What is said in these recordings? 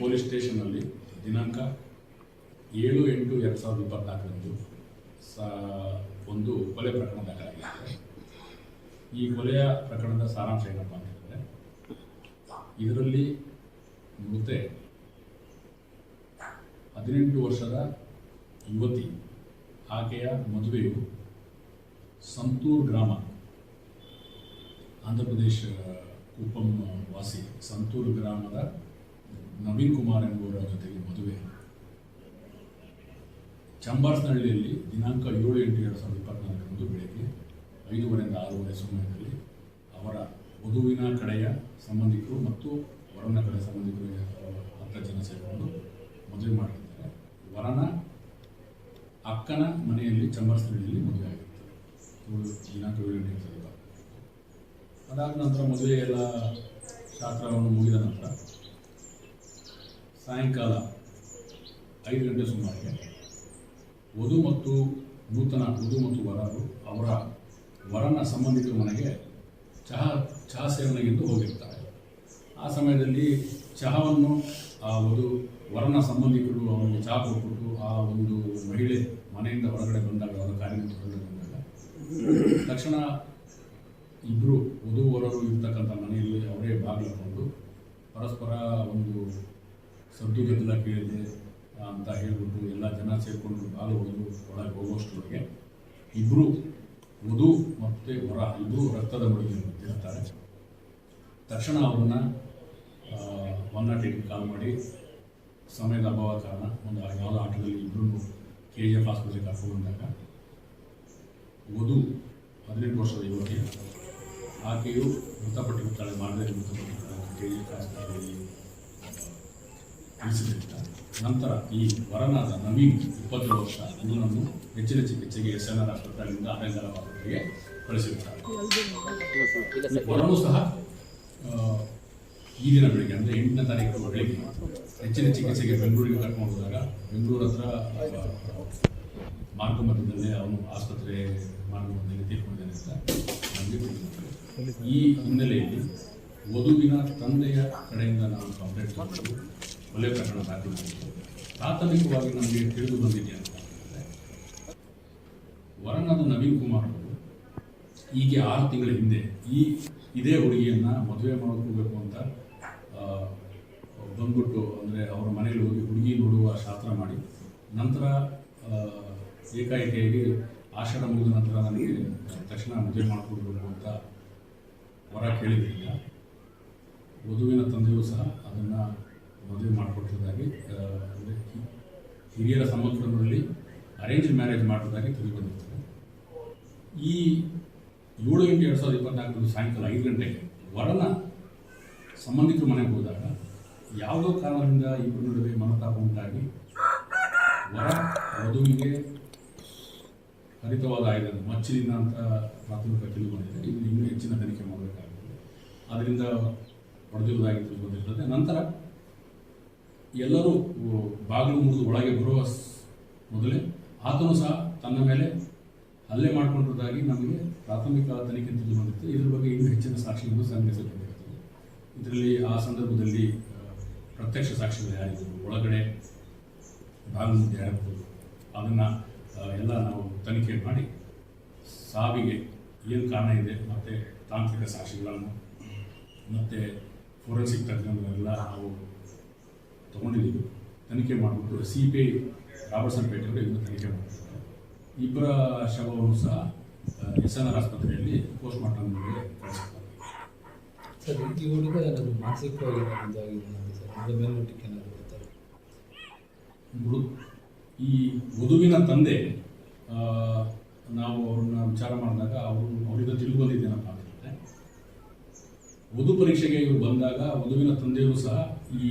Police ಸ್ಟೇಷನಲ್ಲಿ ದಿನಾಂಕ ಏಳು ಎಂಟು ಎರಡು ಸಾವಿರದ ಇಪ್ಪತ್ನಾಲ್ಕರಂದು ಸಾ, ಒಂದು ಕೊಲೆ ಪ್ರಕರಣ ದಾಖಲಾಗಿದೆ. ಈ ಕೊಲೆಯ ಪ್ರಕರಣದ ಸಾರಾಂಶ ಏನಪ್ಪ ಅಂತ ಹೇಳಿದ್ರೆ ಇದರಲ್ಲಿ ಮೃತೆ ಹದಿನೆಂಟು ವರ್ಷದ ಯುವತಿ, ಆಕೆಯ ಮದುವೆಯು ಸಂತೂರ್ ಗ್ರಾಮ, ಆಂಧ್ರ ಪ್ರದೇಶ, ಕುಪ್ಪಂ ವಾಸಿ, ಸಂತೂರು ಗ್ರಾಮದ ನವೀನ್ ಕುಮಾರ್ ಎಂಬುವರ ಜೊತೆಗೆ ಮದುವೆ. ಚಂಬಾರ್ಸ್ನಹಳ್ಳಿಯಲ್ಲಿ ದಿನಾಂಕ ಏಳು ಎಂಟು ಎರಡು ಸಾವಿರದ ಇಪ್ಪತ್ನಾಲ್ಕರಂದು ಬೆಳಗ್ಗೆ ಐದೂವರೆಯಿಂದ ಆರೂವರೆ ಸಮಯದಲ್ಲಿ ಅವರ ವಧುವಿನ ಕಡೆಯ ಸಂಬಂಧಿಕರು ಮತ್ತು ವರನ ಕಡೆ ಸಂಬಂಧಿಕರು ಹತ್ತು ಜನ ಸೇರಿಕೊಂಡು ಮದುವೆ ಮಾಡಿರ್ತಾರೆ. ವರನ ಅಕ್ಕನ ಮನೆಯಲ್ಲಿ ಚಂಬಾರ್ಸ್ನಹಳ್ಳಿಯಲ್ಲಿ ಮದುವೆ ಆಗಿರ್ತಾರೆ ದಿನಾಂಕ ಏಳು ಎಂಟು ಎರಡು ಸಾವಿರದ. ಅದಾದ ನಂತರ ಮದುವೆ ಎಲ್ಲ ಶಾಸ್ತ್ರವನ್ನು ಮುಗಿದ ನಂತರ ಸಾಯಂಕಾಲ ಐದು ಗಂಟೆ ಸುಮಾರಿಗೆ ವಧು ಮತ್ತು ನೂತನ ವಧು ಮತ್ತು ವರರು ಅವರ ವರನ ಸಂಬಂಧಿಕರ ಮನೆಗೆ ಚಹಾ ಚಹಾ ಸೇವನೆಗೆಂದು ಹೋಗಿರ್ತಾರೆ. ಆ ಸಮಯದಲ್ಲಿ ಚಹಾವನ್ನು ಆ ವಧು, ವರನ ಸಂಬಂಧಿಕರು ಅವನಿಗೆ ಚಹಾ ಕೊಟ್ಬಿಟ್ಟು ಆ ಒಂದು ಮಹಿಳೆ ಮನೆಯಿಂದ ಹೊರಗಡೆ ಬಂದಾಗ ಅವರ ಹೊರಗಡೆ ಬಂದಾಗ, ತಕ್ಷಣ ಇಬ್ಬರು ವಧು, ವರರು ಇರ್ತಕ್ಕಂಥ ಮನೆಯಲ್ಲಿ ಅವರೇ ಬಾಗಿಲು ಪರಸ್ಪರ ಒಂದು ಸದ್ದು ಗದ್ದಲ ಕೇಳಿದೆ ಅಂತ ಹೇಳ್ಬಿಟ್ಟು ಎಲ್ಲ ಜನ ಸೇರಿಕೊಂಡು ಬಾಲು ಹೊಡೆದು ಒಳಗೆ ಹೋಗೋಷ್ಟರೊಳಗೆ ಇಬ್ಬರು ವಧು ಮತ್ತು ಹೊರ ಇಬ್ಬರು ರಕ್ತದ ಮಡುಗಿ ಇರ್ತಾರೆ. ತಕ್ಷಣ ಅವ್ರನ್ನ ಒನ್ ನಾಟ್ ಏಟ್ಗೆ ಕಾಲ್ ಮಾಡಿ, ಸಮಯದ ಅಭಾವ ಕಾರಣ ಒಂದು ಯಾವುದೋ ಆಟದಲ್ಲಿ ಇಬ್ಬರು ಕೆ ಜಿ ಎಫ್ ಆಸ್ಪತ್ರೆಗೆ ಕರ್ಕೊಂಡು ಬಂದಾಗ ವಧು ಹದಿನೆಂಟು ವರ್ಷದ ಯುವತಿ ಆಕೆಯು ಮೃತಪಟ್ಟಿರುತ್ತಾಳೆ ಮಾಡದೇ ಮೃತಪಟ್ಟಿರ್ತಾಳೆ ಕೆ ಜಿ ಎಫ್ ಆಸ್ಪತ್ರೆಯಲ್ಲಿ ತಿಳಿಸಿದ್ದರಿಂದ ನಂತರ ಈ ವರನಾದ ನವೀನ್ ಇಪ್ಪತ್ತು ವರ್ಷ ಇವನನ್ನು ಹೆಚ್ಚಿನ ಚಿಕಿತ್ಸೆಗೆ ಎಸ್ ಎನ್ ಆರ್ ಆಸ್ಪತ್ರೆಯಿಂದ ಅರೆಂಗಲ ಆಸ್ಪತ್ರೆಗೆ ಕಳಿಸಿರುತ್ತಾರೆ ಸಹ ಈ ದಿನ ಬೆಳಿಗ್ಗೆ ಅಂದರೆ ಎಂಟನೇ ತಾರೀಕು ಬೆಳಿಗ್ಗೆ ಹೆಚ್ಚಿನ ಚಿಕಿತ್ಸೆಗೆ ಬೆಂಗಳೂರಿಗೆ ಕರ್ಕೊಂಡು ಹೋದಾಗ ಬೆಂಗಳೂರು ಹತ್ರ ಮಾರ್ಗ ಮಧ್ಯದಲ್ಲೇ ಅವನು ಆಸ್ಪತ್ರೆ ಮಾರ್ಗ ಮಧ್ಯದಲ್ಲಿ ತೀರ್ಕೊಂಡಿದ್ದಾನೆ ಅಂತ ಈ ಹಿನ್ನೆಲೆಯಲ್ಲಿ ವಧುವಿನ ತಂದೆಯ ಕಡೆಯಿಂದ ನಾವು ಕಂಪ್ಲೇಂಟ್ ಕೊಟ್ಟು ಕೊಲೆ ಪ್ರಕರಣ ದಾಖಲು ಮಾಡಿದ್ದು ಪ್ರಾಥಮಿಕವಾಗಿ ನಮಗೆ ತಿಳಿದು ಬಂದಿದೆ ಅಂತ ವರನಾದ ನವೀನ್ ಕುಮಾರ್ ಅವರು. ಹೀಗೆ ಆರು ತಿಂಗಳ ಹಿಂದೆ ಈ ಇದೇ ಹುಡುಗಿಯನ್ನು ಮದುವೆ ಮಾಡ್ಕೋಬೇಕು ಅಂತ ಬಂದ್ಬಿಟ್ಟು ಅಂದರೆ ಅವರ ಮನೆಯಲ್ಲಿ ಹೋಗಿ ಹುಡುಗಿ ನೋಡುವ ಶಾಸ್ತ್ರ ಮಾಡಿ, ನಂತರ ಏಕಾಏಕಿಯಾಗಿ ಆಷಾಢ ಮುಗಿದ ನಂತರ ನನಗೆ ತಕ್ಷಣ ಮದುವೆ ಮಾಡಿಕೊಡ್ಬೇಕು ಅಂತ ವರ ಕೇಳಿದ್ರಿಂದ ವಧುವಿನ ತಂದೆಯೂ ಸಹ ಅದನ್ನು ಮದುವೆ ಮಾಡಿಕೊಟ್ಟಿದ್ದಾಗಿ ಅಂದರೆ ಹಿರಿಯರ ಸಮಕ್ಷಮದಲ್ಲಿ ಅರೇಂಜ್ ಮ್ಯಾರೇಜ್ ಮಾಡೋದಾಗಿ ತಿಳಿದು ಬಂದಿರ್ತದೆ ಈ ಏಳು ಎಂಟು ಎರಡು ಸಾವಿರದ ಇಪ್ಪತ್ನಾಲ್ಕರಂದು ಸಾಯಂಕಾಲ ಐದು ಗಂಟೆಗೆ ವರನ ಸಂಬಂಧಿಕರ ಮನೆಗೆ ಹೋದಾಗ ಯಾವುದೋ ಕಾರಣದಿಂದ ಇಬ್ಬರ ನಡುವೆ ಮನತಾಪ ಉಂಟಾಗಿ ವರ ವಧುವಿಗೆ ಹರಿತವಾದ ಆಯುಧ ಮಚ್ಚಿನಿಂದ ಅಂತ ಪ್ರಾಥಮಿಕ ತಿಳಿದು ಬಂದಿದೆ. ಇದು ಇನ್ನೂ ಹೆಚ್ಚಿನ ತನಿಖೆ ಮಾಡಬೇಕಾಗಿದೆ. ಅದರಿಂದ ಹೊಡೆದಿರುವುದಾಗಿ ತಿಳಿದು ನಂತರ ಎಲ್ಲರೂ ಬಾಗಿಲು ಮುಗಿದು ಒಳಗೆ ಬರುವ ಮೊದಲೇ, ಆತನು ಸಹ ತನ್ನ ಮೇಲೆ ಹಲ್ಲೆ ಮಾಡಿಕೊಂಡಿರೋದಾಗಿ ನಮಗೆ ಪ್ರಾಥಮಿಕ ತನಿಖೆ ತಿಳಿದು ಬಂದಿತ್ತು ಇದರ ಬಗ್ಗೆ ಇನ್ನೂ ಹೆಚ್ಚಿನ ಸಾಕ್ಷಿಗಳನ್ನು ಸಂಗ್ರಹಿಸಬೇಕಾಗುತ್ತದೆ ಇದರಲ್ಲಿ ಆ ಸಂದರ್ಭದಲ್ಲಿ ಪ್ರತ್ಯಕ್ಷ ಸಾಕ್ಷಿಗಳು ಯಾರಿದ್ದರು ಒಳಗಡೆ ಬಾಗಿಲು ಮುಂದೆ ಯಾರಿರ್ಬೋದು ಅದನ್ನು ಎಲ್ಲ ನಾವು ತನಿಖೆ ಮಾಡಿ ಸಾವಿಗೆ ಏನು ಕಾರಣ ಇದೆ, ಮತ್ತು ತಾಂತ್ರಿಕ ಸಾಕ್ಷಿಗಳನ್ನು ಮತ್ತು ಫೋರೆನ್ಸಿಕ್ ತಜ್ಞರನ್ನೆಲ್ಲ ನಾವು ತಗೊಂಡಿದ್ದೀವಿ. ತನಿಖೆ ಮಾಡಿಬಿಟ್ಟು ಸಿ ಪಿ ಐ ಪೇಟೆ ಪೇಟೆಯವರು ಇದನ್ನು ತನಿಖೆ ಮಾಡಿಬಿಟ್ಟು ಇಬ್ಬರ ಶವವನ್ನು ಸಹ ಎಸ್ ಎನ್ ಆರ್ ಆಸ್ಪತ್ರೆಯಲ್ಲಿ ಪೋಸ್ಟ್ ಕಳಿಸಿದ್ದಾರೆ. ಸರ್ ಈ ಹುಡುಗ ಏನಾದರೂ ಮಾನಸಿಕವಾಗಿ ಏನಾದರೂ ಇದಾಗಿದೆ ಸರ್ ಅಂದರೆ ಮೇಲ್ಮಟ್ಟಕ್ಕೆ ಏನಾದರೂ ಬರ್ತಾರೆ? ಮೃ- ಈ ವಧುವಿನ ತಂದೆ ಆ, ನಾವು ಅವ್ರನ್ನ ವಿಚಾರ ಮಾಡಿದಾಗ ಅವರು ಅವರಿಂದ ತಿಳಿದು ಬಂದಿದ್ದೇನಪ್ಪ ಅಂತಂದರೆ ವಧು ಪರೀಕ್ಷೆಗೆ ಇವರು ಬಂದಾಗ ವಧುವಿನ ತಂದೆಯೂ ಸಹ ಈ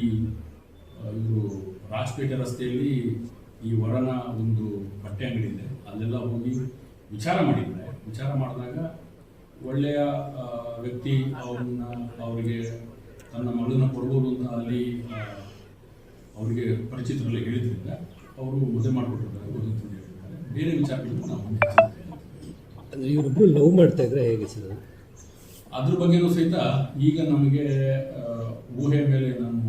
ಇವರು ರಾಜಪೇಟೆ ರಸ್ತೆಯಲ್ಲಿ ಈ ವರನ ಒಂದು ಬಟ್ಟೆ ಅಂಗಡಿ ಇದೆ ಅಲ್ಲೆಲ್ಲ ಹೋಗಿ ವಿಚಾರ ಮಾಡಿದ್ದಾರೆ. ವಿಚಾರ ಮಾಡಿದಾಗ ಒಳ್ಳೆಯ ವ್ಯಕ್ತಿ ಅವನ್ನ ಅವರಿಗೆ ತನ್ನ ಮಗಳನ್ನ ಕೊಡ್ಬೋದು ಅಂತ ಅಲ್ಲಿ ಅವರಿಗೆ ಪರಿಚಿತರಲ್ಲಿ ಹೇಳಿದ್ರಿಂದ ಅವರು ಮದುವೆ ಮಾಡಿಕೊಟ್ಟಿದ್ದಾರೆ ಓದುತ್ತಿದ್ದಾರೆ ಬೇರೆ ವಿಚಾರ ನಾವು ಇವರಿಬ್ಬರು ಲವ್ ಮಾಡ್ತಾ ಇದ್ರೆ ಹೇಗೆ ಸರ್ ಅದು? ಅದ್ರ ಬಗ್ಗೆನೂ ಸಹಿತ ಈಗ ನಮಗೆ ಊಹೆ ಮೇಲೆ ನಾನು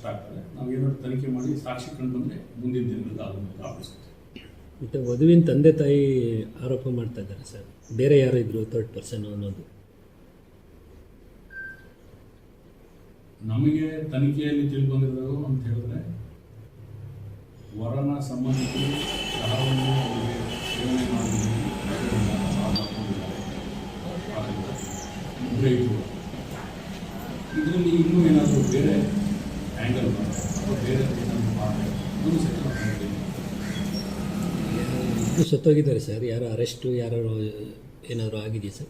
ಕಷ್ಟ ಆಗ್ತದೆ. ನಾವು ಏನಾದ್ರು ತನಿಖೆ ಮಾಡಿ ಸಾಕ್ಷಿ ಕಂಡು ಬಂದರೆ ಮುಂದಿನ ದಿನಗಳಲ್ಲಿ ಅದನ್ನು ಆಪಿಸ್ತೀವಿ ಮತ್ತು ವಧುವಿನ ತಂದೆ ತಾಯಿ ಆರೋಪ ಮಾಡ್ತಾ ಇದ್ದಾರೆ ಸರ್. ಬೇರೆ ಯಾರು ಇದ್ರು ಥರ್ಡ್ ಪರ್ಸನ್ ಅನ್ನೋದು? ನಮಗೆ ತನಿಖೆಯಲ್ಲಿ ತಿಳಿದು ಬಂದಿರೋದು ಅಂತ ಹೇಳಿದ್ರೆ ವರನ ಸಂಬಂಧಿಕರು ಇದು ಸತ್ತೋಗಿದ್ದಾರೆ ಸರ್. ಯಾರು ಅರೆಸ್ಟು, ಯಾರು ಏನಾದರೂ ಆಗಿದೆಯಾ ಸರ್?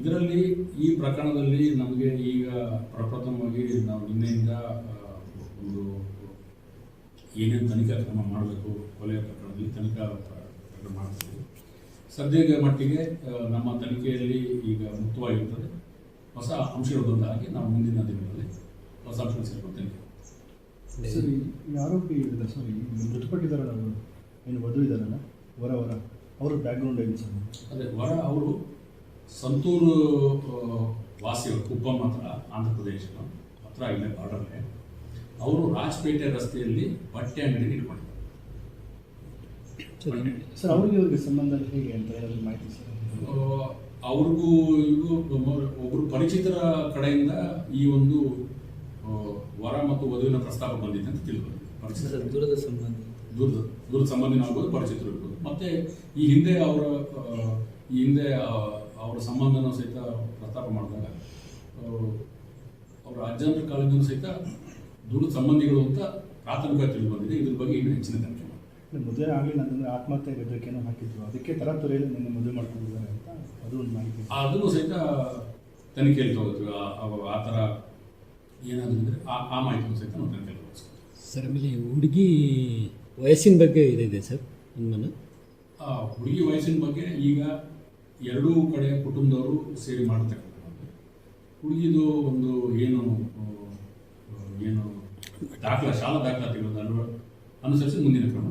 ಇದರಲ್ಲಿ ಈ ಪ್ರಕರಣದಲ್ಲಿ ನಮಗೆ ಈಗ ಪ್ರಪ್ರಥಮವಾಗಿ ನಾವು ನಿನ್ನೆಯಿಂದ ಒಂದು ಏನೇನು ತನಿಖಾ ಕ್ರಮ ಮಾಡಬೇಕು ಕೊಲೆಯ ಪ್ರಕರಣದಲ್ಲಿ ತನಿಖಾ ಪ್ರ- ಪ್ರಕರಣ ಮಾಡ್ತೀವಿ. ಸದ್ಯದ ಮಟ್ಟಿಗೆ ನಮ್ಮ ತನಿಖೆಯಲ್ಲಿ ಈಗ ಮುಕ್ತವಾಗಿರ್ತದೆ. ಹೊಸ ಅಂಶಗಳು ಬಂದ ಹಾಗೆ ನಾವು ಮುಂದಿನ ದಿನಗಳಲ್ಲಿ ಹೊಸ ಅಂಶಗಳು ಸೇರ್ಕೊಂಡು ತನಿಖೆ ಮಾಡ್ತೀವಿ. ಸರಿ ಈ ಆರೋಪಿ ಇದ್ದಾರೆ ಸರ್ ಮೃತಪಟ್ಟಿದ್ದಾರಲ್ಲ ಅವರು ಏನು ವಧು ಇದ್ದಾರಲ್ಲ ವರ ವರ ಅವರ ಬ್ಯಾಕ್ಗ್ರೌಂಡ್ ಏನು ಸರ್? ಅದೇ ವರ ಅವರು ಸಂತೂರು ವಾಸಿಗಳು ವಾಸಿಯವರು ಕುಪ್ಪಂ ಹತ್ರ ಆಂಧ್ರ ಪ್ರದೇಶ ಹತ್ರ ಇಲ್ಲೇ ಬಾರ್ಡರ್ಗೆ ಅವರು ರಾಜಪೇಟೆ ರಸ್ತೆಯಲ್ಲಿ ಬಟ್ಟೆ ಅಂಗಡಿ ಇಟ್ಕೊಂಡಿದ್ದಾರೆ. ಸರ್. ಸರ್ ಅವ್ರಿಗೆ ಸಂಬಂಧ ಹೇಗೆ ಅಂತ ಏನಾದರೂ ಮಾಹಿತಿ ಸರ್? ಅವ್ರಿಗೂ ಇವು ಒಬ್ಬರು ಪರಿಚಿತರ ಕಡೆಯಿಂದ ಈ ಒಂದು ವರ ಮತ್ತು ವಧುವಿನ ಪ್ರಸ್ತಾಪ ಬಂದಿದೆ ಅಂತ ತಿಳಿದು ಪರಿಚಿತ ದೂರದ ಸಂಬಂಧ. ದೂರದ ದೂರದ ಸಂಬಂಧಿನ ಆಗ್ಬೋದು ಪರಿಚಿತರು ಇರ್ಬೋದು. ಮತ್ತೆ ಈ ಹಿಂದೆ ಅವರ ಈ ಹಿಂದೆ ಅವರ ಸಂಬಂಧನ ಸಹಿತ ಪ್ರಸ್ತಾಪ ಮಾಡಿದಾಗ ಅವರ ಅಜ್ಜಂದ್ರ ಕಾಲದಿಂದ ಸಹಿತ ದೂರದ ಸಂಬಂಧಿಗಳು ಅಂತ ಪ್ರಾಥಮಿಕ ತಿಳಿದು ಬಂದಿದೆ. ಇದ್ರ ಬಗ್ಗೆ ಇನ್ನು ಹೆಚ್ಚಿನ ತನಿಖೆ ಮದುವೆ ಆಗಲಿಲ್ಲ ಅಂತಂದರೆ ಆತ್ಮಹತ್ಯೆ ಬೆದರಿಕೆನೋ ಹಾಕಿದ್ರು. ಅದಕ್ಕೆ ತರಾತುರಿಯಲ್ಲಿ ನಿನ್ನೆ ಮದುವೆ ಮಾಡ್ಕೊಂಡಿದ್ದಾರೆ ಅಂತ ಅದು ಒಂದು ಮಾಹಿತಿ. ಅದನ್ನು ಸಹಿತ ತನಿಖೆಯಲ್ಲಿ ತಗೋತೀವಿ ಆ ಥರ ಇದ್ರೆ ಆ ಆ ಮಾಹಿತಿ ಸಹಿತ ತಗೋತೀವಿ ಸರ್ ಆಮೇಲೆ ಹುಡುಗಿ ವಯಸ್ಸಿನ ಬಗ್ಗೆ ಇದಿದೆ ಸರ್ ನಿಮ್ಮನ್ನು? ಹುಡುಗಿ ವಯಸ್ಸಿನ ಬಗ್ಗೆ ಈಗ ಎರಡೂ ಕಡೆ ಕುಟುಂಬದವರು ಸೇರಿ ಮಾಡ್ತಕ್ಕಂಥ ಹುಡುಗಿದು ಒಂದು ಏನು ಏನು ದಾಖಲಾ ಶಾಲಾ ದಾಖಲಾತಿಗಳನ್ನು ಅನುಸರಿಸಿ ಮುಂದಿನ ಕ್ರಮ